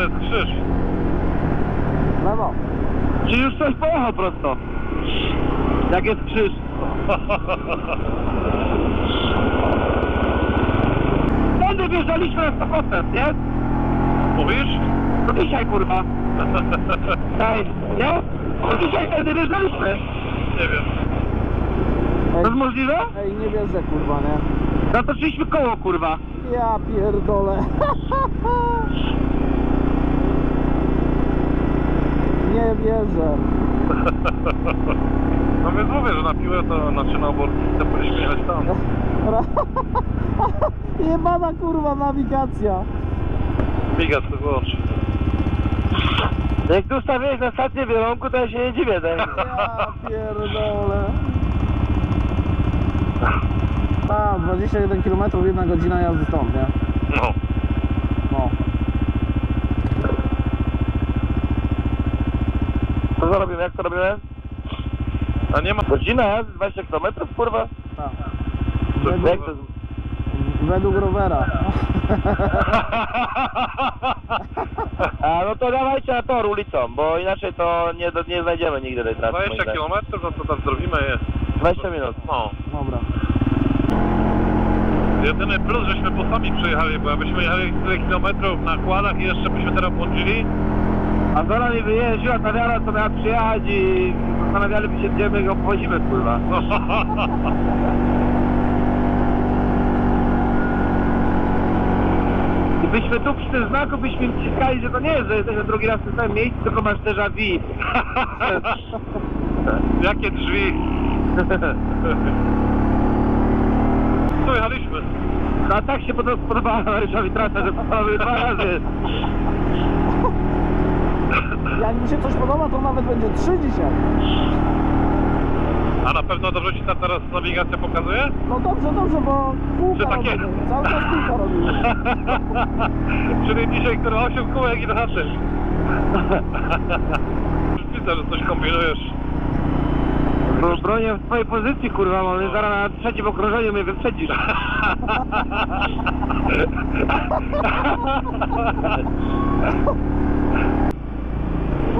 to jest krzyż. Lewo. Czy już coś pojechał prosto? Jak jest krzyż? Tędy wjeżdżaliśmy na 100%, nie? Mówisz? To dzisiaj kurwa. Ej, nie? To dzisiaj tędy wjeżdżaliśmy. Nie wiem. To Ej, jest możliwe? ej nie wierzę kurwa, nie? Zatoczyliśmy koło kurwa. Ja pierdolę. Nie wierzę. No więc mówię, że na piłę to znaczy na obornicę powinniśmy jechać tam. Jebana kurwa nawigacja. Bigat to wyłącz. Jak tu ustawiłeś na stację w Wielonku, to ja się nie dziwię. Tak? Ja pierdolę. A, 21 km, 1 godzina jazdy stąd, nie? No. No. Co zarobimy? Jak to robimy? A nie ma... Godzina jazdy, 20 km kurwa? Tak. To Jak to jest? Według rowera. A no to dawajcie na tor ulicą, bo inaczej to nie, nie znajdziemy nigdy tej trasy. 20 moim zdaniem. km, no to tam zrobimy je. 20 minut. No. Dobra. Jedyny plus, żeśmy po sami przyjechali, bo jakbyśmy jechali tyle kilometrów na kładach i jeszcze byśmy teraz błądzili, A Zora mi wyjeździła ta wiara, co miała przyjechać i zastanawialiby się, gdzie my go powozimy, kurwa. I byśmy tu przy tym znaku byśmy im wciskali, że to nie jest, że jesteśmy drugi raz w tym samym miejscu, tylko masz déjà vu. jakie drzwi. Tu jechaliśmy. No a tak się pod- spodobała Marysiowi trasa, że dwa razy. Jak mi się coś podoba, to nawet będzie 3 dzisiaj. A na pewno dobrze ci ta teraz nawigacja pokazuje? No dobrze, dobrze, bo Czy kółka takie? robimy. Cały czas kółka robimy. Czyli dzisiaj, które 8 kółek i do chaty. Widzę, że coś kombinujesz. Bo bronię w twojej pozycji, kurwa, bo my zaraz na trzecim okrążeniu mnie wyprzedzisz.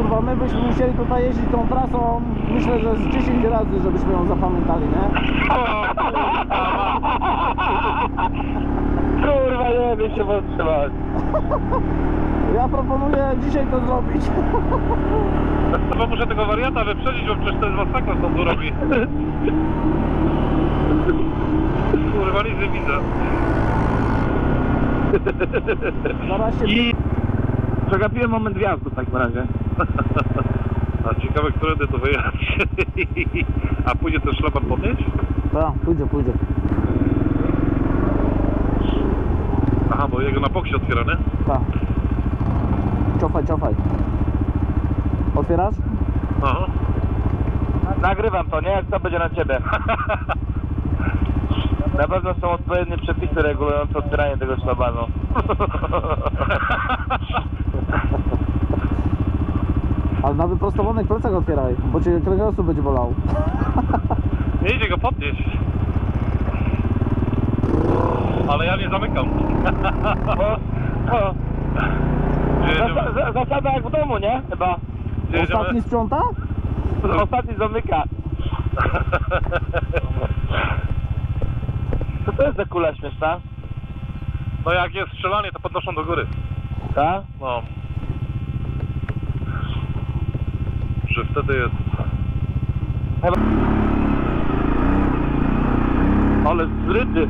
Kurwa, my byśmy musieli tutaj jeździć tą trasą, myślę, że z 10 razy, żebyśmy ją zapamiętali, nie? Kurwa, nie wiem się powstrzymać. Ja proponuję dzisiaj to zrobić. Chyba muszę tego wariata wyprzedzić, bo przecież jest masakra, co tu robi. Kurwa, nie widzę. Zaraz się... I przegapiłem moment wjazdu w takim razie. A ciekawe, którędy to wyjechać. A pójdzie ten szlaban podnieść? Tak, pójdzie, pójdzie. Aha, bo jego na boksie otwiera, nie? Tak. Cofaj, cofaj. Otwierasz? Aha. Nagrywam to, nie? Jak to będzie na ciebie. Na pewno są odpowiednie przepisy regulujące otwieranie tego szlabanu. Ale na wyprostowanych plecach otwieraj, bo cię kręgosłup będzie bolał. Nie idzie go podnieść. Ale ja nie zamykam. Jedziemy? za- zasada jak w domu, nie? Chyba. Ostatni sprząta? Ostatni zamyka. Co to jest za kula śmieszna? No jak jest strzelanie, to podnoszą do góry. Tak? No. Że wtedy jest... Ale zryty.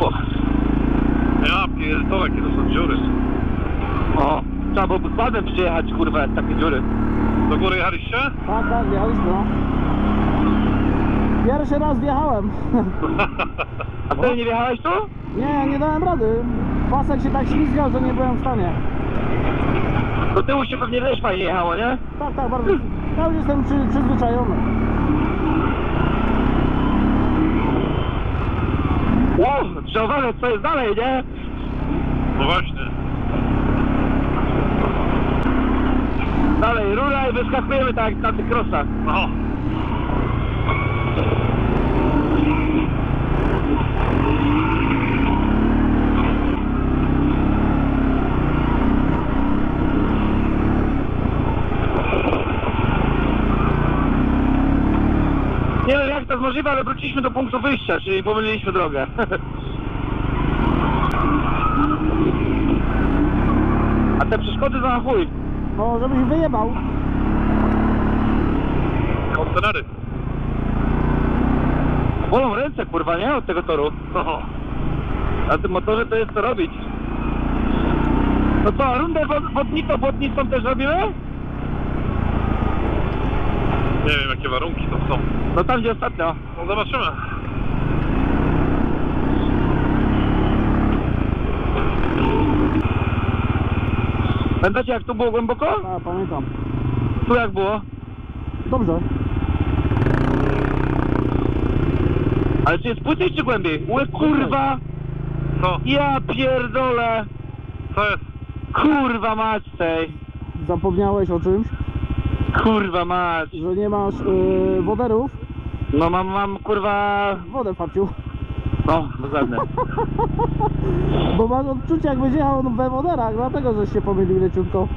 O, Ja pierdolę, jakie to są dziury. o, trzeba byłoby składem przyjechać, kurwa, jak takie dziury. Do góry jechaliście? Tak, tak, wjechaliśmy, no. Pierwszy raz wjechałem. A ty nie wjechałeś tu? Nie, nie dałem rady. Pasek się tak ślizgał, że nie byłem w stanie. Do tyłu się pewnie też fajnie jechało, nie? Tak, tak, bardzo. Ja już jestem przy, przyzwyczajony. Wow, trzeba uważać, co jest dalej, nie? No właśnie. Dalej, rura i wyskakujemy tak na tych krosach. No. możliwe, ale wróciliśmy do punktu wyjścia, czyli pomyliliśmy drogę. A te przeszkody to na chuj. No, żebyś wyjebał. Kontenery. Bolą ręce, kurwa, nie? Od tego toru. No. Na tym motorze to jest co robić. No co, rundę wod- wodnicą, wodnicą też robimy? Nie wiem jakie warunki to są. No tam gdzie ostatnio. No zobaczymy. Pamiętacie jak tu było głęboko? A, pamiętam. Tu jak było? Dobrze. Ale czy jest płycej czy głębiej? Łe kurwa! Co? Ja pierdolę! Co jest? Kurwa mać tej! Zapomniałeś o czymś, Kurwa mać! że nie masz yy, woderów. No mam, mam kurwa... Wodę, Fabciu. No, dokładnie. Bo masz odczucie jakbyś jechał we woderach, dlatego żeś się pomylił leciutko.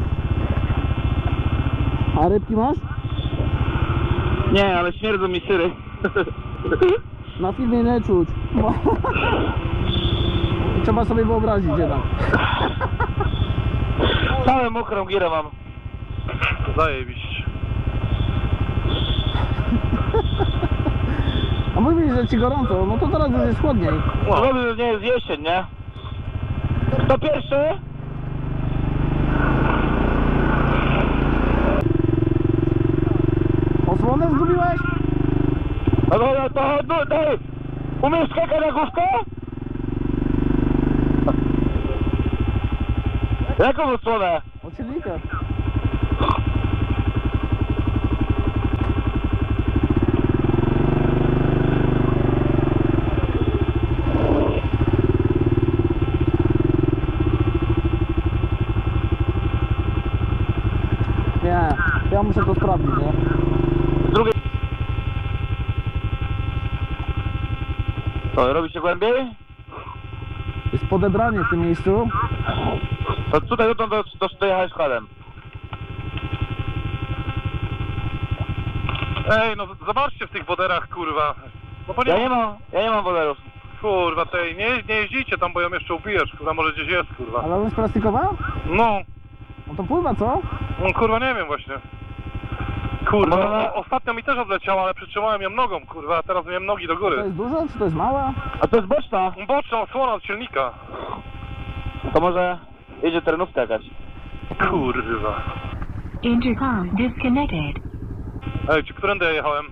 A rybki masz? Nie, ale śmierdzą mi syry. Na filmie nie czuć. Trzeba sobie wyobrazić jednak. Całe mokrą gierę mam. Zajebiście. A mówisz, że ci gorąco, no to teraz już jest chłodniej. Wow. Robię, że nie jest jesień, nie? Kto pierwszy? Osłonę zgubiłeś? No to, to, to, to, to umiesz skakać na główkę? Jaką odsłonę? Oczywiście. Nie, ja muszę to sprawdzić, nie? Z drugiej... To robi się głębiej? Jest podebranie w tym miejscu. To tutaj dotąd do, do, dojechałeś kładem. Ej, no zobaczcie w tych woderach, kurwa. No bo nie, Ja nie mam, ja nie mam wolerów. kurwa, tej, nie, nie jeździcie tam, bo ją jeszcze ubijesz, kurwa, może gdzieś jest, kurwa. Ale on jest plastikowa? No, No to pływa, co? no kurwa, nie wiem właśnie. Kurwa, Może na- o, ostatnio mi też odleciała, ale przytrzymałem ją nogą, kurwa, a teraz miałem nogi do To góry. jest dużo, czy to jest małe? A to jest boczna. Boczna osłona od silnika. To może jedzie terenówka jakaś. Kurwa. Intercom disconnected. Ej, czy którędy ja jechałem?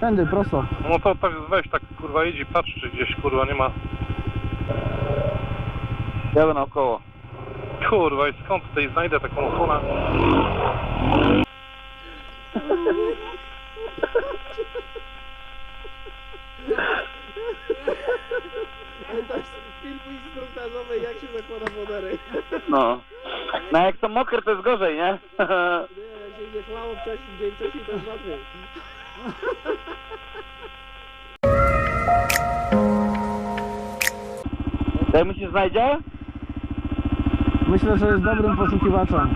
Tędy, prosto. No to tak weź tak, kurwa, jedź i patrz, czy gdzieś, kurwa, nie ma... Jadę naokoło. Kurwa, i skąd tutaj znajdę taką osłonę? To jest film instruktażowy, jak się zakłada wodery. No. No jak są mokre to jest gorzej, nie? Nie, jak się idzie chlało wcześniej, dzień wcześniej, to jest łatwiej. Jak mi się znajdzie? Myślę, że jest dobrym poszukiwaczem.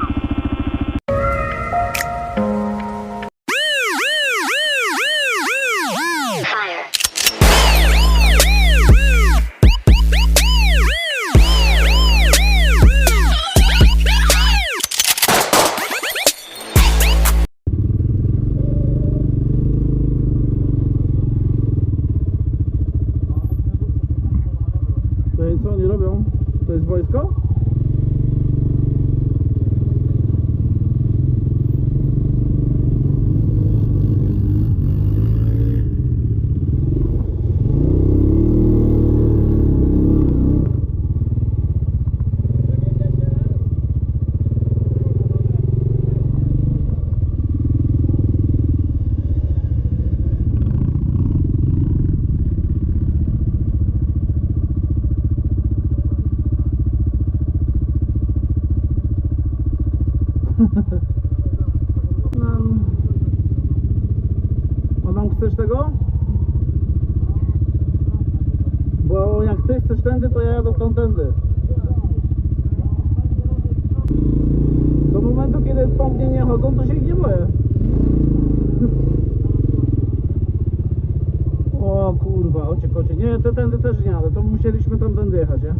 Adam, chcesz tego? Bo jak ty chcesz tędy, to ja jadę tędy. Do momentu, kiedy pompnie nie chodzą, to się ich nie boję. O kurwa, ocie. Nie, to tędy też nie, ale to musieliśmy tam tędy jechać, nie?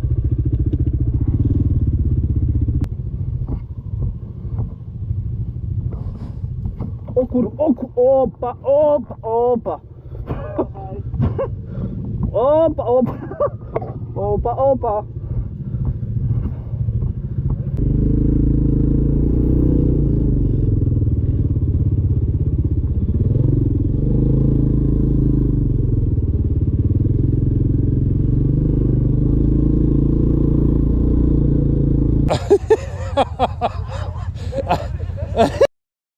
O kur, o kur, opa, opa, opa. Opa, opa. Opa, opa.